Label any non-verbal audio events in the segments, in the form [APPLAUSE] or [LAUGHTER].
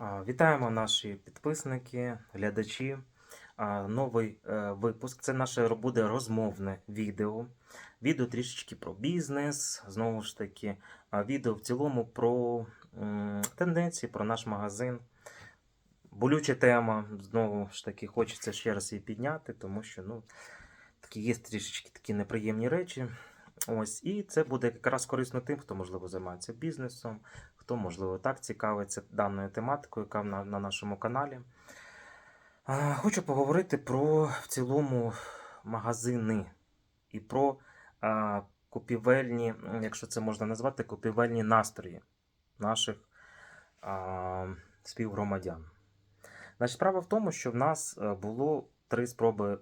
Вітаємо наші підписники, глядачі. Новий е, випуск. Це наше буде розмовне відео. Відео трішечки про бізнес. Знову ж таки, відео в цілому про тенденції, про наш магазин. Болюча тема. Знову ж таки, хочеться ще раз її підняти, тому що ну, такі є трішечки такі неприємні речі. Ось, і це буде якраз корисно тим, хто можливо займається бізнесом, хто, можливо, так цікавиться даною тематикою, яка на, на нашому каналі. Хочу поговорити про в цілому магазини і про а, купівельні, якщо це можна назвати, купівельні настрої наших а, співгромадян. Значить, справа в тому, що в нас е, було три спроби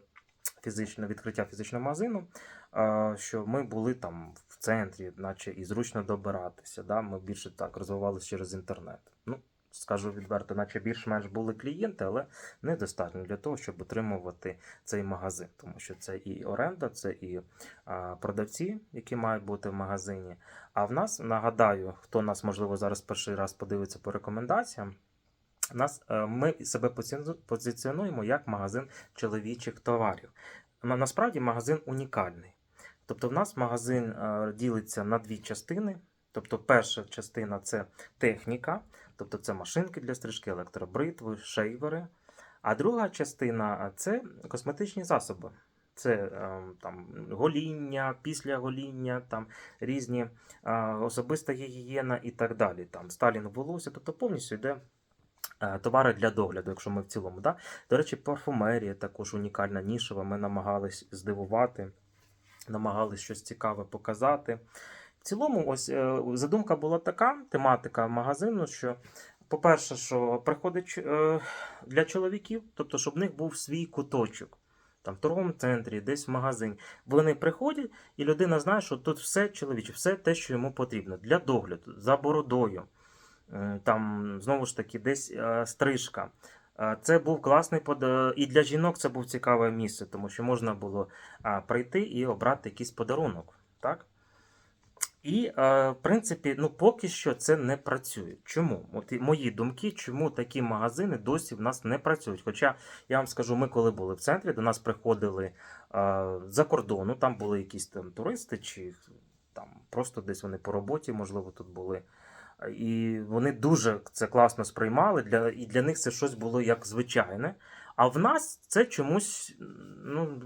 фізичного відкриття фізичного магазину, що ми були там в центрі, наче і зручно добиратися. Да? Ми більше так розвивалися через інтернет. Ну, скажу відверто, наче більш-менш були клієнти, але недостатньо для того, щоб отримувати цей магазин. Тому що це і оренда, це і продавці, які мають бути в магазині. А в нас, нагадаю, хто нас, можливо, зараз перший раз подивиться по рекомендаціям. Нас, е, ми себе позиціонуємо як магазин чоловічих товарів. Насправді магазин унікальний. Тобто, в нас магазин е, ділиться на дві частини. Тобто, перша частина це техніка, тобто це машинки для стрижки, електробритви, шейвери. А друга частина це косметичні засоби. Це е, там гоління, після гоління, там різні особиста гігієна і так далі. Там сталінг волосся, тобто повністю йде товари для догляду, якщо ми в цілому. Да? До речі, парфумерія також унікальна нішева. Ми намагались здивувати, намагались щось цікаве показати. В цілому, ось е, задумка була така, тематика магазину, що. По-перше, що приходить е, для чоловіків, тобто, щоб в них був свій куточок, там в торговому центрі, десь в магазині. Вони приходять, і людина знає, що тут все чоловіче, все те, що йому потрібно для догляду, за бородою, там знову ж таки десь е, стрижка. Е, Це був класний под... е, і для жінок це був цікаве місце, тому що можна було прийти і обрати якийсь подарунок. Так? І, е, в принципі, ну поки що це не працює. Чому? От мої думки, чому такі магазини досі в нас не працюють. Хоча я вам скажу, ми коли були в центрі, до нас приходили е, за кордону, там були якісь там туристи, чи там просто десь вони по роботі, можливо, тут були. І вони дуже це класно сприймали. Для, і для них це щось було як звичайне. А в нас це чомусь, ну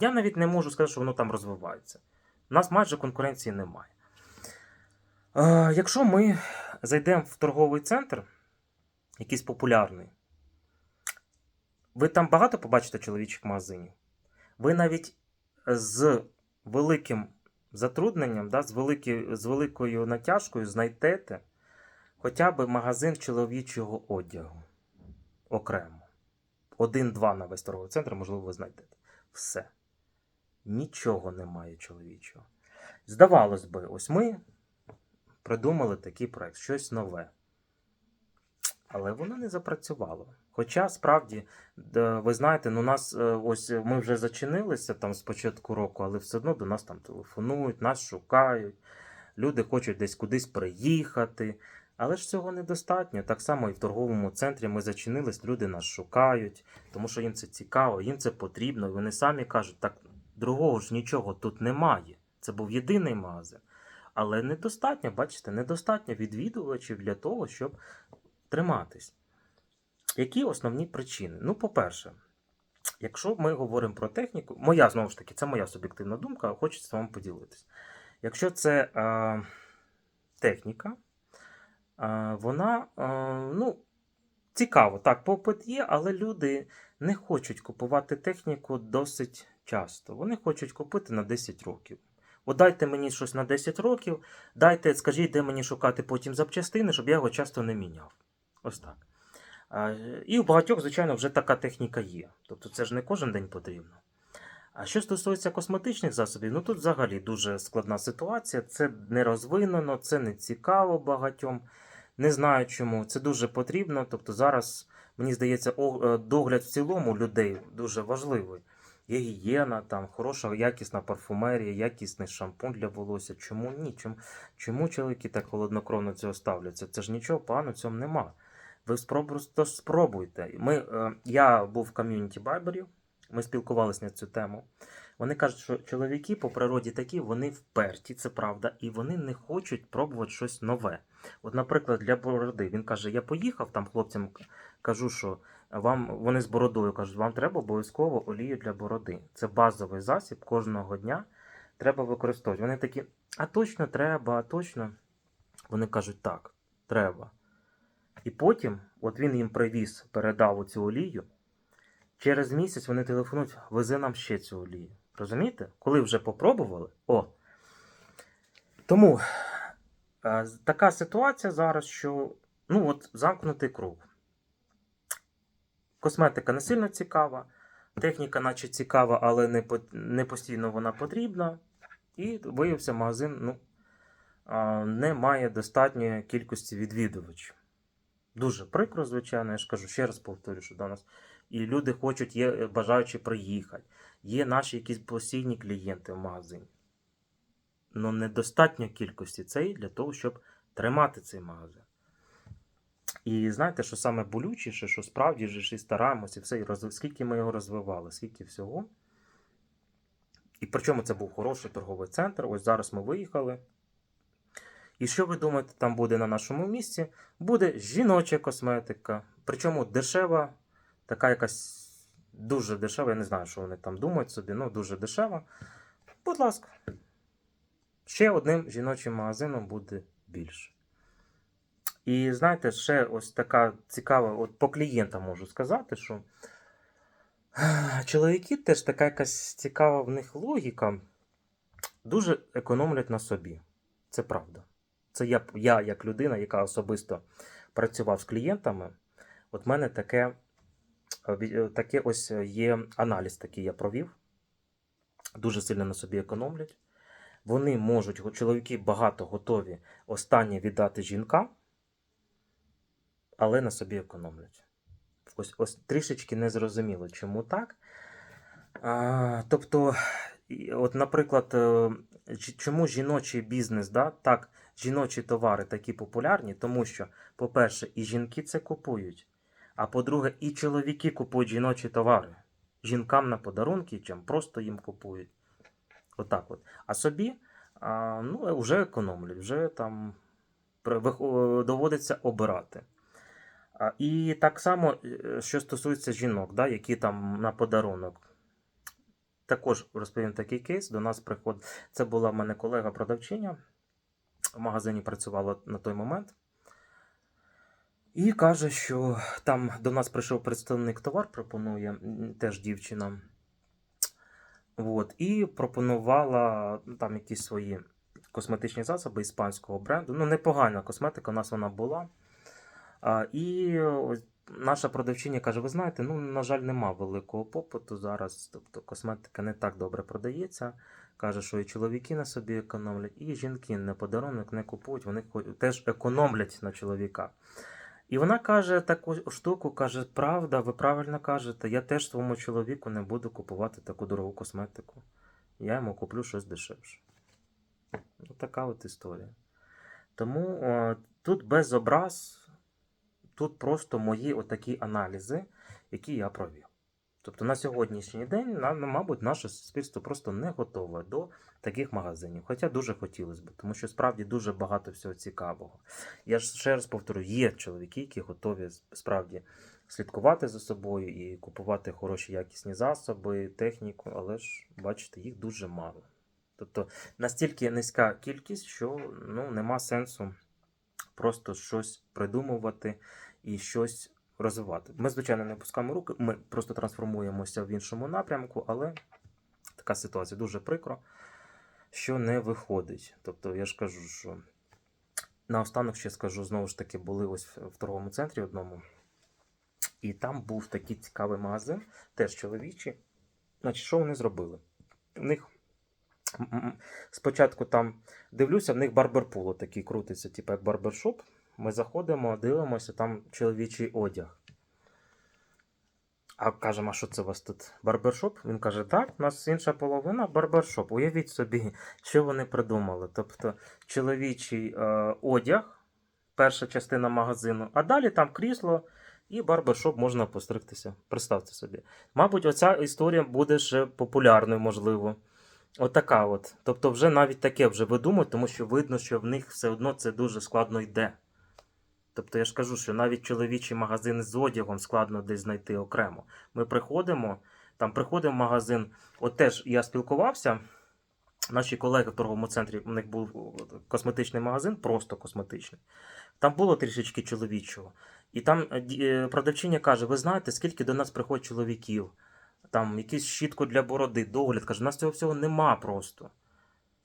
я навіть не можу сказати, що воно там розвивається. У нас майже конкуренції немає. Е, якщо ми зайдемо в торговий центр, якийсь популярний, ви там багато побачите чоловічих магазинів. Ви навіть з великим затрудненням, да, з, великі, з великою натяжкою знайдете хоча б магазин чоловічого одягу окремо. Один-два на весь торговий центр, можливо, ви знайдете. Все. Нічого немає чоловічого. Здавалось би, ось ми придумали такий проект, щось нове. Але воно не запрацювало. Хоча справді, ви знаєте, ну нас е, ось ми вже зачинилися там з початку року, але все одно до нас там телефонують, нас шукають, люди хочуть десь кудись приїхати. Але ж цього недостатньо. Так само і в торговому центрі ми зачинились, люди нас шукають, тому що їм це цікаво, їм це потрібно. І вони самі кажуть, так другого ж нічого тут немає. Це був єдиний магазин. Але недостатньо, бачите, недостатньо відвідувачів для того, щоб триматись. Які основні причини? Ну, по-перше, якщо ми говоримо про техніку, моя знову ж таки, це моя суб'єктивна думка, хочеться вам поділитись. Якщо це е, техніка, вона е, ну, цікаво, так, попит є, але люди не хочуть купувати техніку досить часто. Вони хочуть купити на 10 років. От дайте мені щось на 10 років, дайте, скажіть, де мені шукати потім запчастини, щоб я його часто не міняв. Ось так. І у багатьох, звичайно, вже така техніка є. Тобто це ж не кожен день потрібно. А що стосується косметичних засобів, ну тут взагалі дуже складна ситуація. Це не розвинено, це не цікаво багатьом. Не знаю чому. Це дуже потрібно. Тобто зараз, мені здається, е, догляд в цілому людей дуже важливий. Є гігієна, там хороша якісна парфумерія, якісний шампунь для волосся. Чому ні? Чому, чому чоловіки так холоднокровно цього ставляться? Це ж нічого поганого цьому нема. Ви просто спробуйте. Ми, е, я був в ком'юніті Барберів, ми спілкувалися на цю тему. Вони кажуть, що чоловіки по природі такі, вони вперті, це правда, і вони не хочуть пробувати щось нове. От, наприклад, для бороди він каже: Я поїхав там хлопцям, кажу, що вам вони з бородою кажуть, вам треба обов'язково олію для бороди. Це базовий засіб кожного дня. Треба використовувати. Вони такі, а точно треба, а точно. Вони кажуть, так, треба. І потім, от він їм привіз, передав цю олію. Через місяць вони телефонують, вези нам ще цю олію. Розумієте? Коли вже попробували, о. Тому е, така ситуація зараз, що ну от замкнутий круг. Косметика не сильно цікава, техніка, наче цікава, але не, по- не постійно вона потрібна. І виявився магазин, ну, а, не має достатньої кількості відвідувачів. Дуже прикро, звичайно, я ж кажу, ще раз повторю, що до нас. І люди хочуть, є е, бажаючі приїхати. Є наші якісь постійні клієнти в магазині. Ну, недостатньо кількості цієї для того, щоб тримати цей магазин. І знаєте, що саме болючіше, що справді ж і стараємося, і все, і розв... скільки ми його розвивали, скільки всього. І причому це був хороший торговий центр. Ось зараз ми виїхали. І що ви думаєте, там буде на нашому місці? Буде жіноча косметика. Причому дешева, така якась дуже дешева. Я не знаю, що вони там думають собі, ну дуже дешева. Будь ласка. Ще одним жіночим магазином буде більше. І знаєте, ще ось така цікава, от по клієнтам можу сказати, що [SIGHS] чоловіки теж така якась цікава в них логіка, дуже економлять на собі. Це правда. Це я, я як людина, яка особисто працював з клієнтами, от в мене таке, таке ось є аналіз, такий я провів. Дуже сильно на собі економлять. Вони можуть, чоловіки багато готові останнє віддати жінкам, але на собі економлять. Ось, ось трішечки незрозуміло, чому так. А, тобто, от, наприклад, е, чому жіночий бізнес, да, так, жіночі товари такі популярні, тому що, по-перше, і жінки це купують, а по-друге, і чоловіки купують жіночі товари. Жінкам на подарунки, чим просто їм купують. Отак от. А собі а, ну, вже економлять, вже там доводиться обирати. А, І так само, е, що стосується жінок, да, які там на подарунок. Також розповім такий кейс. До нас приходить. Це була в мене колега-продавчиня. В магазині працювала на той момент. І каже, що там до нас прийшов представник товар, пропонує теж дівчина. От, і пропонувала ну, там якісь свої косметичні засоби іспанського бренду. Ну, непогана косметика, у нас вона була. А, і наша продавчиня каже: ви знаєте, ну, на жаль, нема великого попиту зараз. Тобто косметика не так добре продається. Каже, що і чоловіки на собі економлять, і жінки на подарунок не купують, вони теж економлять на чоловіка. І вона каже таку штуку, каже, правда, ви правильно кажете, я теж своєму чоловіку не буду купувати таку дорогу косметику. Я йому куплю щось дешевше. Ну, така от історія. Тому о, тут без образ, тут просто мої отакі аналізи, які я провів. Тобто на сьогоднішній день, мабуть, наше суспільство просто не готове до таких магазинів. Хоча дуже хотілося б, тому що справді дуже багато всього цікавого. Я ж ще раз повторю, є чоловіки, які готові справді слідкувати за собою і купувати хороші якісні засоби, техніку, але ж бачите, їх дуже мало. Тобто настільки низька кількість, що ну, нема сенсу просто щось придумувати і щось розвивати. Ми, звичайно, не пускаємо руки, ми просто трансформуємося в іншому напрямку, але така ситуація дуже прикро, що не виходить. Тобто, я ж кажу, що наостанок ще скажу, знову ж таки, були ось в торговому центрі одному. І там був такий цікавий магазин, теж чоловічий. Значить, що вони зробили? У них спочатку там дивлюся, в них барберпул такий крутиться, типу як барбершоп. Ми заходимо, дивимося, там чоловічий одяг. А кажемо, а що це у вас тут? Барбершоп? Він каже, так, у нас інша половина барбершоп. Уявіть собі, що вони придумали. Тобто чоловічий е, одяг, перша частина магазину, а далі там крісло і барбершоп можна постригтися. Представте собі. Мабуть, оця історія буде ще популярною, можливо. Отака от. Тобто, вже навіть таке вже видумують, тому що видно, що в них все одно це дуже складно йде. Тобто я ж кажу, що навіть чоловічі магазини з одягом складно десь знайти окремо. Ми приходимо, там приходимо в магазин, от теж я спілкувався. Наші колеги в торговому центрі, у них був косметичний магазин, просто косметичний. Там було трішечки чоловічого. І там е, е, продавчиня каже: ви знаєте, скільки до нас приходить чоловіків? Там якийсь щітку для бороди, догляд. Каже, у нас цього всього нема просто.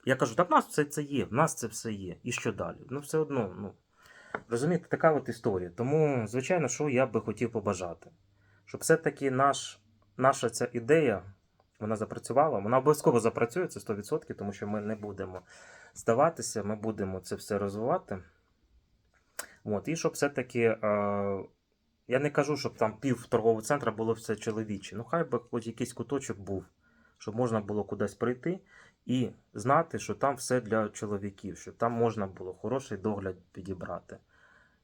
Я кажу, так в нас все це є, в нас це все є. І що далі? Ну, все одно, ну. Розумієте, така от історія. Тому, звичайно, що я би хотів побажати. Щоб все-таки наш, наша ця ідея вона запрацювала. Вона обов'язково запрацює, це 100%, тому що ми не будемо здаватися, ми будемо це все розвивати. От, і щоб все-таки. Е, я не кажу, щоб там пів торгового центру було все чоловіче. Ну, хай би хоч якийсь куточок був, щоб можна було кудись прийти і знати, що там все для чоловіків, що там можна було хороший догляд підібрати.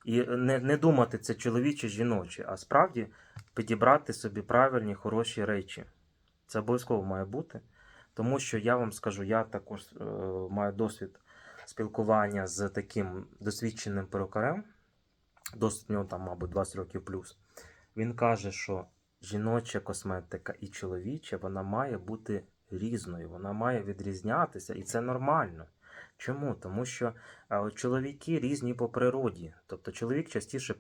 І не, не думати, це чоловіче, жіноче, а справді підібрати собі правильні, хороші речі. Це обов'язково має бути. Тому що я вам скажу, я також е, маю досвід спілкування з таким досвідченим перукарем, в нього там, мабуть, 20 років плюс. Він каже, що жіноча косметика і чоловіча вона має бути різною, вона має відрізнятися, і це нормально. Чому? Тому що чоловіки різні по природі. Тобто чоловік частіше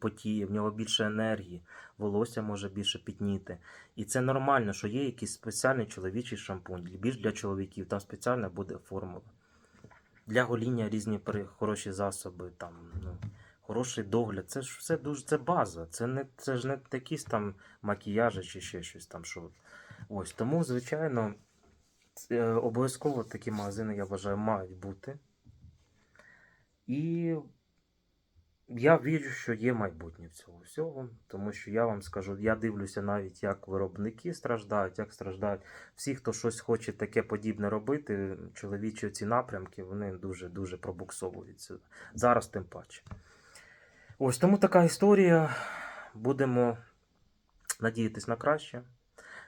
потіє, в нього більше енергії, волосся може більше пітніти. І це нормально, що є якийсь спеціальний чоловічий шампунь, більш для чоловіків, там спеціальна буде формула. Для гоління різні хороші засоби, там, ну, хороший догляд. Це ж все дуже це база. Це, не, це ж не якісь там макіяжі чи ще щось там. Що... Ось тому, звичайно, обов'язково такі магазини, я вважаю, мають бути. І я вірю, що є майбутнє в цього всього, тому що я вам скажу, я дивлюся навіть, як виробники страждають, як страждають всі, хто щось хоче таке подібне робити, чоловічі ці напрямки, вони дуже-дуже пробуксовуються. Зараз тим паче. Ось тому така історія. Будемо надіятись на краще.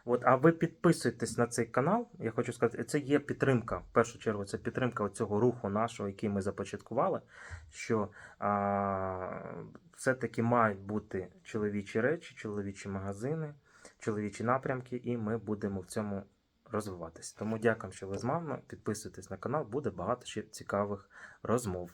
От, а ви підписуйтесь на цей канал. Я хочу сказати, це є підтримка. В першу чергу, це підтримка цього руху нашого, який ми започаткували. Що все-таки мають бути чоловічі речі, чоловічі магазини, чоловічі напрямки, і ми будемо в цьому розвиватися. Тому дякую, що ви з нами. Підписуйтесь на канал, буде багато ще цікавих розмов.